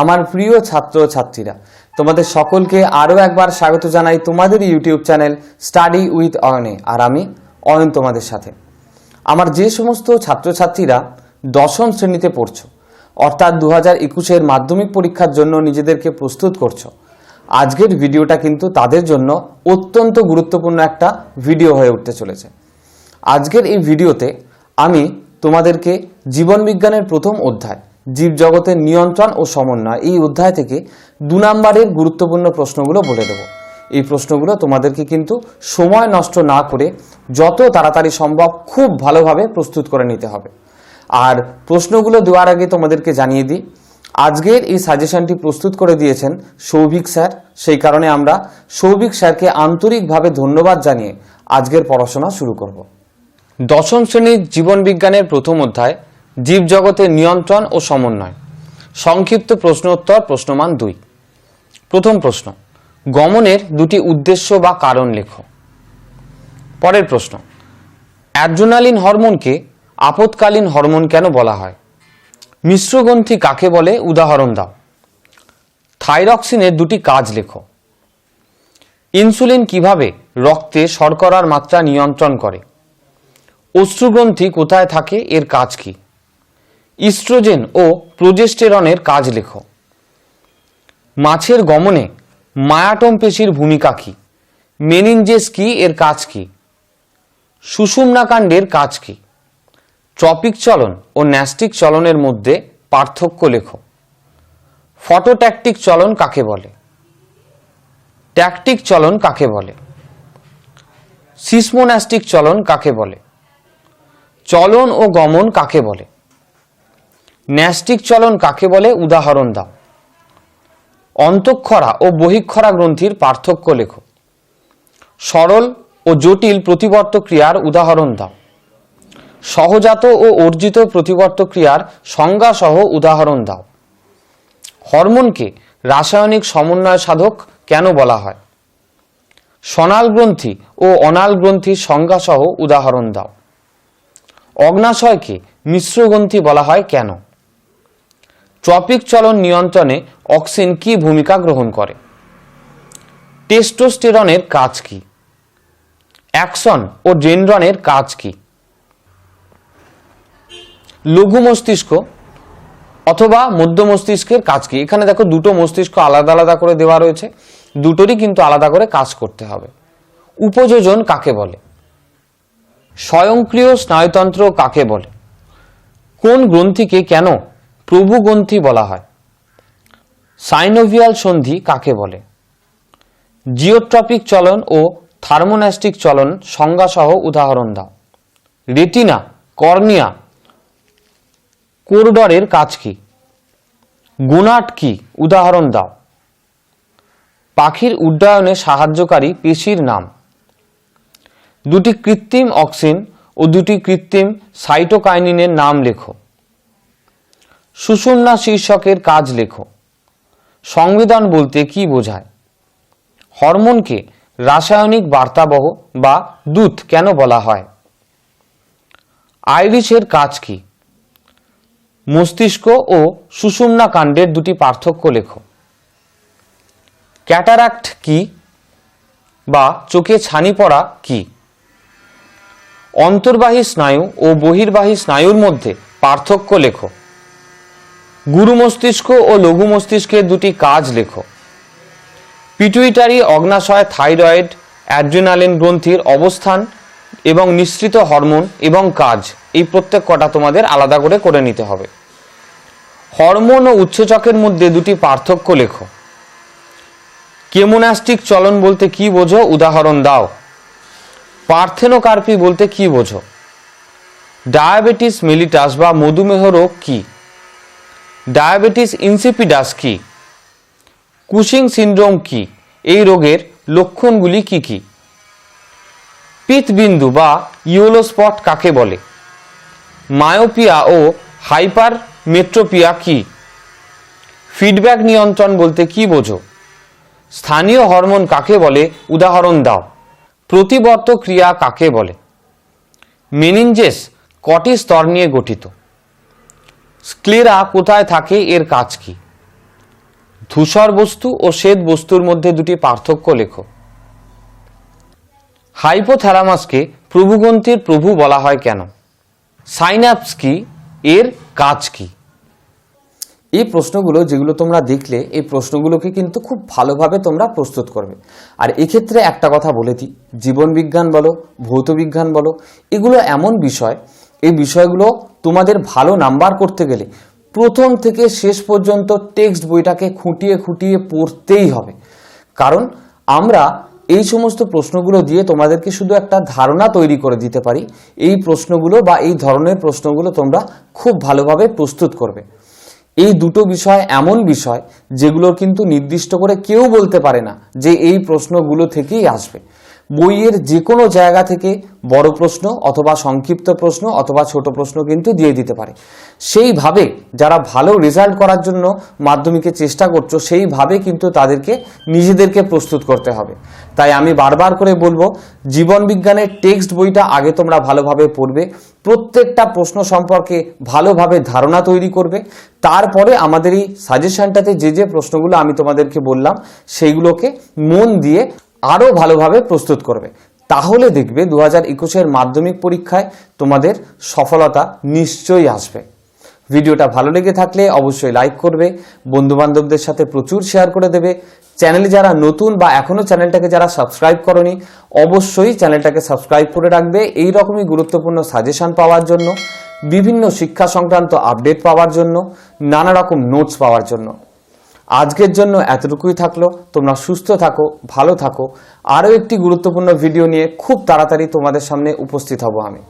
আমার প্রিয় ছাত্র ছাত্রীরা, তোমাদের সকলকে আরও একবার স্বাগত জানাই তোমাদের ইউটিউব চ্যানেল স্টাডি উইথ অয়নে আর আমি অয়ন তোমাদের সাথে। আমার যে সমস্ত ছাত্রছাত্রীরা দশম শ্রেণীতে পড়ছো, অর্থাৎ দু হাজার একুশের মাধ্যমিক পরীক্ষার জন্য নিজেদেরকে প্রস্তুত করছ, আজকের ভিডিওটা কিন্তু তাদের জন্য অত্যন্ত গুরুত্বপূর্ণ একটা ভিডিও হয়ে উঠতে চলেছে। আজকের এই ভিডিওতে আমি তোমাদেরকে জীবনবিজ্ঞানের প্রথম অধ্যায় জীবজগতের নিয়ন্ত্রণ ও সমন্বয়। এই অধ্যায় থেকে দু নম্বরের গুরুত্বপূর্ণ প্রশ্নগুলো বলে দেবো। এই প্রশ্নগুলো তোমাদেরকে কিন্তু সময় নষ্ট না করে যত তাড়াতাড়ি সম্ভব খুব ভালোভাবে প্রস্তুত করে নিতে হবে। আর প্রশ্নগুলো দেওয়ার আগে তোমাদেরকে জানিয়ে দিই, আজকের এই সাজেশনটি প্রস্তুত করে দিয়েছেন সৌভিক স্যার। সেই কারণে আমরা সৌভিক স্যারকে আন্তরিকভাবে ধন্যবাদ জানিয়ে আজকের পড়াশোনা শুরু করব। দশম শ্রেণির জীবনবিজ্ঞানের প্রথম অধ্যায় জীবজগতের নিয়ন্ত্রণ ও সমন্বয়। সংক্ষিপ্ত প্রশ্নোত্তর, প্রশ্নমান দুই। প্রথম প্রশ্ন, গমনের দুটি উদ্দেশ্য বা কারণ লেখো। পরের প্রশ্ন, অ্যাড্রোনালিন হরমোনকে আপৎকালীন হরমোন কেন বলা হয়? মিশ্রগ্রন্থি কাকে বলে? উদাহরণ দাও। থাইরক্সিনের দুটি কাজ লেখো। ইনসুলিন কীভাবে রক্তে শর্করার মাত্রা নিয়ন্ত্রণ করে? অশ্রুগ্রন্থি কোথায় থাকে? এর কাজ কি? ইস্ট্রোজেন ও প্রোজেস্টেরনের কাজ লেখো। মাছের গমনে মায়াটম পেশির ভূমিকা কি? মেনিনজেস কি? এর কাজ কি? সুষুম্নাকাণ্ডের কাজ কি? ট্রপিক চলন ও ন্যাস্টিক চলনের মধ্যে পার্থক্য লেখো। ফটোট্যাকটিক চলন কাকে বলে? ট্যাকটিক চলন কাকে বলে? সিসমোন্যাস্টিক চলন কাকে বলে? চলন ও গমন কাকে বলে? ন্যাস্টিক চলন কাকে বলে? উদাহরণ দাও। অন্তঃক্ষরা ও বহিক্ষরা গ্রন্থির পার্থক্য লেখো। সরল ও জটিল প্রতিবর্ত ক্রিয়ার উদাহরণ দাও। সহজাত ও অর্জিত প্রতিবর্ত ক্রিয়ার সংজ্ঞা সহ উদাহরণ দাও। হরমোনকে রাসায়নিক সমন্বয় সাধক কেন বলা হয়? সনাল গ্রন্থি ও অনাল গ্রন্থির সংজ্ঞাসহ উদাহরণ দাও। অগ্নাশয়কে মিশ্র গ্রন্থি বলা হয় কেন? ট্রপিক চলন নিয়ন্ত্রণে অক্সিন কি ভূমিকা গ্রহণ করে? টেস্টোস্টেরনের কাজ কি? অ্যাকশন ও ডেনড্রনের কাজ কি? লঘু মস্তিষ্ক অথবা মধ্য মস্তিষ্কের কাজ কি? এখানে দেখো দুটো মস্তিষ্ক আলাদা আলাদা করে দেওয়া রয়েছে। দুটোরই কিন্তু আলাদা করে কাজ করতে হবে। উপযোজন কাকে বলে? স্বয়ংক্রিয় স্নায়ুতন্ত্র কাকে বলে? কোন গ্রন্থিকে কেন প্রভু গ্রন্থি বলা হয়। সাইনোভিয়াল সন্ধি কাকে বলে? জিওট্রপিক চলন ও থার্মোন্যাস্টিক চলন সংজ্ঞাসহ উদাহরণ দাও। রেটিনা, কর্নিয়া, কোরডরের কাজ কি? গুনাট কি? উদাহরণ দাও। পাখির উড্ডয়নে সাহায্যকারী পেশির নাম। দুটি কৃত্রিম অক্সিন ও দুটি কৃত্রিম সাইটোকাইনিনের নাম লেখো। সুষুম্না শীর্ষকের কাজ লেখো। সংবিধান বলতে কি বোঝায়? হরমোনকে রাসায়নিক বার্তাবহ বা দূত কেন বলা হয়? আইরিশের কাজ কি? মস্তিষ্ক ও সুষুম্না কাণ্ডের দুটি পার্থক্য লেখো। ক্যাটারাক্ট কি বা চোখে ছানি পড়া কি? অন্তর্বাহী স্নায়ু ও বহির্বাহী স্নায়ুর মধ্যে পার্থক্য লেখো। গুরু মস্তিষ্ক ও লঘু মস্তিষ্কের দুটি কাজ লেখো। পিটুইটারি অগ্নাশয় থাইরয়েড, অ্যাড্রিনালিন গ্রন্থির অবস্থান এবং নিঃসৃত হরমোন এবং কাজ, এই প্রত্যেক কটা তোমাদের আলাদা করে করে নিতে হবে। হরমোন ও উচ্চচকের মধ্যে দুটি পার্থক্য লেখো। কেমোনাস্টিক চলন বলতে কি বোঝো? উদাহরণ দাও। পার্থেনোকার্পি বলতে কি বোঝো? ডায়াবেটিস মেলিটাস বা মধুমেহ রোগ কি? ডায়াবেটিস ইনসিপিডাস কি? কুশিং সিন্ড্রোম কি? এই রোগের লক্ষণগুলি কি কি? পিতবিন্দু বা ইউলো স্পট কাকে বলে? মায়োপিয়া ও হাইপার মেট্রোপিয়া কি? ফিডব্যাক নিয়ন্ত্রণ বলতে কি বোঝো? স্থানীয় হরমোন কাকে বলে? উদাহরণ দাও। প্রতিবর্ত ক্রিয়া কাকে বলে? মেনিনজেস কটি স্তর নিয়ে গঠিত? স্ক্লেরা কোথায় থাকে, এর কাজ কি? ধূসর বস্তু ও শ্বেত বস্তুর মধ্যে দুটি পার্থক্য লেখো। হাইপোথ্যালামাসকে প্রভুগ্রন্থির প্রভু বলা হয় কেন? সাইন্যাপস কি? এর কাজ কি? এই প্রশ্নগুলো যেগুলো তোমরা দেখলে, এই প্রশ্নগুলোকে কিন্তু খুব ভালোভাবে তোমরা প্রস্তুত করবে। আর এক্ষেত্রে একটা কথা বলে দিই। জীবনবিজ্ঞান বলো, ভৌত বিজ্ঞান বলো, এগুলো এমন বিষয়, এই বিষয়গুলো তোমাদের ভালো নাম্বার করতে গেলে প্রথম থেকে শেষ পর্যন্ত টেক্সট বইটাকে খুঁটিয়ে খুঁটিয়ে পড়তেই হবে। কারণ আমরা এই সমস্ত প্রশ্নগুলো দিয়ে তোমাদেরকে শুধু একটা ধারণা তৈরি করে দিতে পারি। এই প্রশ্নগুলো বা এই ধরনের প্রশ্নগুলো তোমরা খুব ভালোভাবে প্রস্তুত করবে। এই দুটো বিষয় এমন বিষয় যেগুলো কিন্তু নির্দিষ্ট করে কেউ বলতে পারে না যে এই প্রশ্নগুলো থেকেই আসবে। বইয়ের যে কোনো জায়গা থেকে বড় প্রশ্ন অথবা সংক্ষিপ্ত প্রশ্ন অথবা ছোট প্রশ্ন কিন্তু দিয়ে দিতে পারে। সেইভাবে যারা ভালো রেজাল্ট করার জন্য মাধ্যমিকে চেষ্টা করছ, সেইভাবে কিন্তু তাদেরকে, নিজেদেরকে প্রস্তুত করতে হবে। তাই আমি বারবার করে বলব, জীবন বিজ্ঞানের টেক্সট বইটা আগে তোমরা ভালোভাবে পড়বে, প্রত্যেকটা প্রশ্ন সম্পর্কে ভালোভাবে ধারণা তৈরি করবে, তারপরে আমাদের এই সাজেশনটাতে যে যে প্রশ্নগুলো আমি তোমাদেরকে বললাম, সেইগুলোকে মন দিয়ে আরও ভালোভাবে প্রস্তুত করবে। তাহলে দেখবে দু হাজার একুশের মাধ্যমিক পরীক্ষায় তোমাদের সফলতা নিশ্চয়ই আসবে। ভিডিওটা ভালো লেগে থাকলে অবশ্যই লাইক করবে বন্ধু বান্ধবদের সাথে প্রচুর শেয়ার করে দেবে। চ্যানেলে যারা নতুন বা এখনও চ্যানেলটাকে যারা সাবস্ক্রাইব করনি, অবশ্যই চ্যানেলটাকে সাবস্ক্রাইব করে রাখবে এই রকমই গুরুত্বপূর্ণ সাজেশন পাওয়ার জন্য, বিভিন্ন শিক্ষা সংক্রান্ত আপডেট পাওয়ার জন্য, নানা রকম নোটস পাওয়ার জন্য। আজকের জন্য এতটুকুই থাকল। তোমরা সুস্থ থাকো, ভালো থাকো। আরও একটি গুরুত্বপূর্ণ ভিডিও নিয়ে খুব তাড়াতাড়ি তোমাদের সামনে উপস্থিত হব আমি।